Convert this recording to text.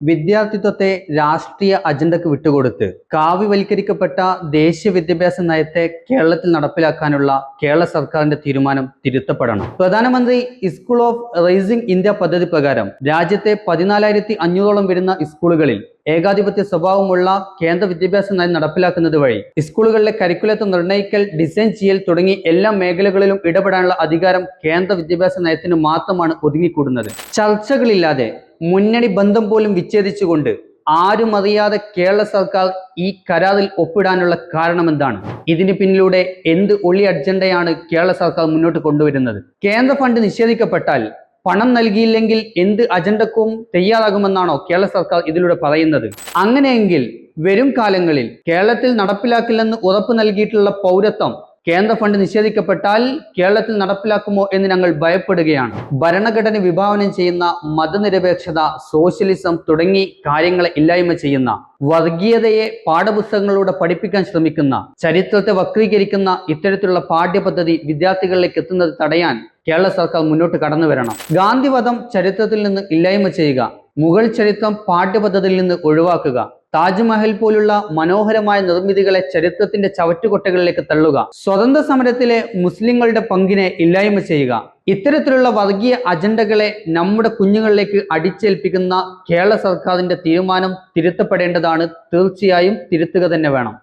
വിദ്യാർത്ഥിത്വത്തെ രാഷ്ട്രീയ അജണ്ടക്ക് വിട്ടുകൊടുത്ത് കാവ്യവൽക്കരിക്കപ്പെട്ട ദേശീയ വിദ്യാഭ്യാസ നയത്തെ കേരളത്തിൽ നടപ്പിലാക്കാനുള്ള കേരള സർക്കാരിന്റെ തീരുമാനം തിരുത്തപ്പെടണം. പ്രധാനമന്ത്രി സ്കൂൾ ഓഫ് റൈസിംഗ് ഇന്ത്യ പദ്ധതി പ്രകാരം രാജ്യത്തെ പതിനാലായിരത്തി അഞ്ഞൂറോളം വരുന്ന സ്കൂളുകളിൽ ഏകാധിപത്യ സ്വഭാവമുള്ള കേന്ദ്ര വിദ്യാഭ്യാസ നയം നടപ്പിലാക്കുന്നത് വഴി സ്കൂളുകളിലെ കരിക്കുലത്തെ നിർണയിക്കൽ ഡിസൈൻ ചെയ്യൽ തുടങ്ങി എല്ലാ മേഖലകളിലും ഇടപെടാനുള്ള അധികാരം കേന്ദ്ര വിദ്യാഭ്യാസ നയത്തിന് മാത്രമാണ് ഒതുങ്ങിക്കൂടുന്നത്. ചർച്ചകളില്ലാതെ മുന്നണി ബന്ധം പോലും വിച്ഛേദിച്ചുകൊണ്ട് ആരും അറിയാതെ കേരള സർക്കാർ ഈ കരാറിൽ ഒപ്പിടാനുള്ള കാരണം എന്താണ്? ഇതിന് പിന്നിലൂടെ എന്ത് ഒളി അജണ്ടയാണ് കേരള സർക്കാർ മുന്നോട്ട് കൊണ്ടുവരുന്നത്? കേന്ദ്ര ഫണ്ട് നിഷേധിക്കപ്പെട്ടാൽ പണം നൽകിയില്ലെങ്കിൽ എന്ത് അജണ്ടക്കും തയ്യാറാകുമെന്നാണോ കേരള സർക്കാർ ഇതിലൂടെ പറയുന്നത്. അങ്ങനെയെങ്കിൽ വരും കാലങ്ങളിൽ കേരളത്തിൽ നടപ്പിലാക്കില്ലെന്ന് ഉറപ്പ് നൽകിയിട്ടുള്ള പൗരത്വം കേന്ദ്ര ഫണ്ട് നിഷേധിക്കപ്പെട്ടാൽ കേരളത്തിൽ നടപ്പിലാക്കുമോ എന്ന് ഞങ്ങൾ ഭയപ്പെടുകയാണ്. ഭരണഘടന വിഭാവനം ചെയ്യുന്ന മതനിരപേക്ഷത സോഷ്യലിസം തുടങ്ങി കാര്യങ്ങളെ ഇല്ലായ്മ ചെയ്യുന്ന വർഗീയതയെ പാഠപുസ്തകങ്ങളിലൂടെ പഠിപ്പിക്കാൻ ശ്രമിക്കുന്ന ചരിത്രത്തെ വക്രീകരിക്കുന്ന ഇത്തരത്തിലുള്ള പാഠ്യപദ്ധതി വിദ്യാർത്ഥികളിലേക്ക് എത്തുന്നത് തടയാൻ കേരള സർക്കാർ മുന്നോട്ട് കടന്നു വരണം. ഗാന്ധിവധം ചരിത്രത്തിൽ നിന്ന് ഇല്ലായ്മ ചെയ്യുക മുഗൾ ചരിത്രം പാഠ്യപദ്ധതിയിൽ നിന്ന് ഒഴിവാക്കുക. താജ്മഹൽ പോലുള്ള മനോഹരമായ നിർമ്മിതികളെ ചരിത്രത്തിന്റെ ചവറ്റുകൊട്ടകളിലേക്ക് തള്ളുക. സ്വതന്ത്ര സമരത്തിലെ മുസ്ലിങ്ങളുടെ പങ്കിനെ ഇല്ലായ്മ ചെയ്യുക. ഇത്തരത്തിലുള്ള വർഗീയ അജണ്ടകളെ നമ്മുടെ കുഞ്ഞുങ്ങളിലേക്ക് അടിച്ചേൽപ്പിക്കുന്ന കേരള സർക്കാരിന്റെ തീരുമാനം തിരുത്തപ്പെടേണ്ടതാണ്. തീർച്ചയായും തിരുത്തുക തന്നെ വേണം.